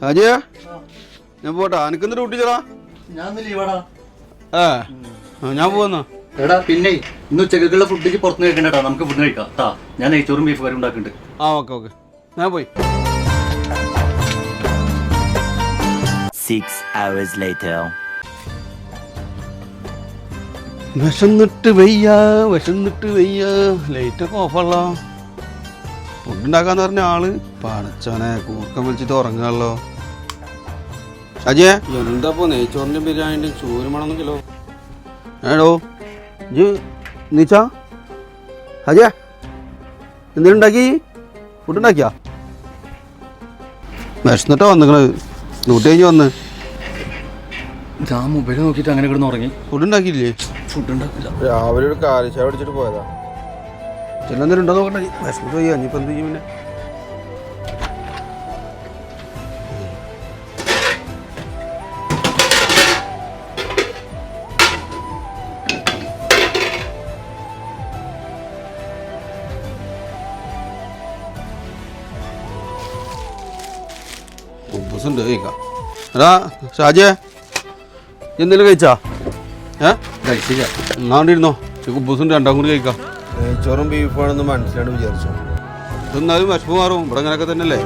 അജയ ഞാൻ പോട്ടാ. ഡ്യൂട്ടി കുട്ടിച്ചടാ ഞാൻ ലീവാടാ ഏ ആ, ഞാൻ പോവാന്നാ. എടാ പിന്നെ ഇന്ന് ഉച്ചക്കുള്ള ഫുഡ് പുറത്തുനിന്ന് കഴിക്കണ്ടട്ടാ നമുക്ക് ഫുഡ് കഴിക്കാം. താ ഞാൻ നെയ്ച്ചോറും ബീഫ് കറി ഉണ്ടാക്കുന്നുണ്ട് ആ ഓക്കെ ഓക്കെ. ഞാൻ പോയി. Six hours later. വിശന്നിട്ട് വയ്യ വിശന്നിട്ട് വയ്യ. ലൈറ്റൊക്കെ ഓഫല്ല ഫുഡ് ഉണ്ടാക്കാന്ന് പറഞ്ഞ ആൾ പടച്ചോനെ കൂർക്കം വലിച്ചിട്ട് ഉറങ്ങാമല്ലോ അജയ? എന്താപ്പോ നെയ്ച്ചോറിന്റെ ബിരിയാണിന്റെ ചൂരുമണം കിലോ. ഏടോ ജി നീച്ച? അജയ എന്തിനുണ്ടാക്കി ഫുഡ് ഉണ്ടാക്കിയാ? വിശന്നിട്ടാ വന്നിങ്ങൾ നൂറ്റി കഴിഞ്ഞ് വന്ന്. ഞാൻ മൊബൈൽ നോക്കിയിട്ട് അങ്ങനെ കിടന്ന് ഉറങ്ങി. ഫുഡ് ഉണ്ടാക്കിയില്ലേ? ഫുഡ് ഉണ്ടാക്കില്ല. രാവിലെ ഒരു കാലിച്ചായ അടിച്ചിട്ട് പോയതാ. ചെല്ലെന്തെങ്കിലും ഉണ്ടോ വിശന്നിട്ട് പോയി ഇനിയിപ്പോൾ എന്ത് ചെയ്യും പിന്നെ? കുബൂസുണ്ട് കഴിക്കാം എടാ ഷാജിയെ എന്തെങ്കിലും കഴിച്ചാ? ഏ? കഴിച്ചില്ല. എന്നാണ്ടിരുന്നോ കുബൂസുണ്ട് രണ്ടാം കൂടി കഴിക്കാം. ചോറും ബീഫാണെന്ന് മനസ്സിലാണ് വിചാരിച്ചു. എന്നാലും വിഷമം മാറും. ഇവിടെ അങ്ങനെയൊക്കെ തന്നെയല്ലേ?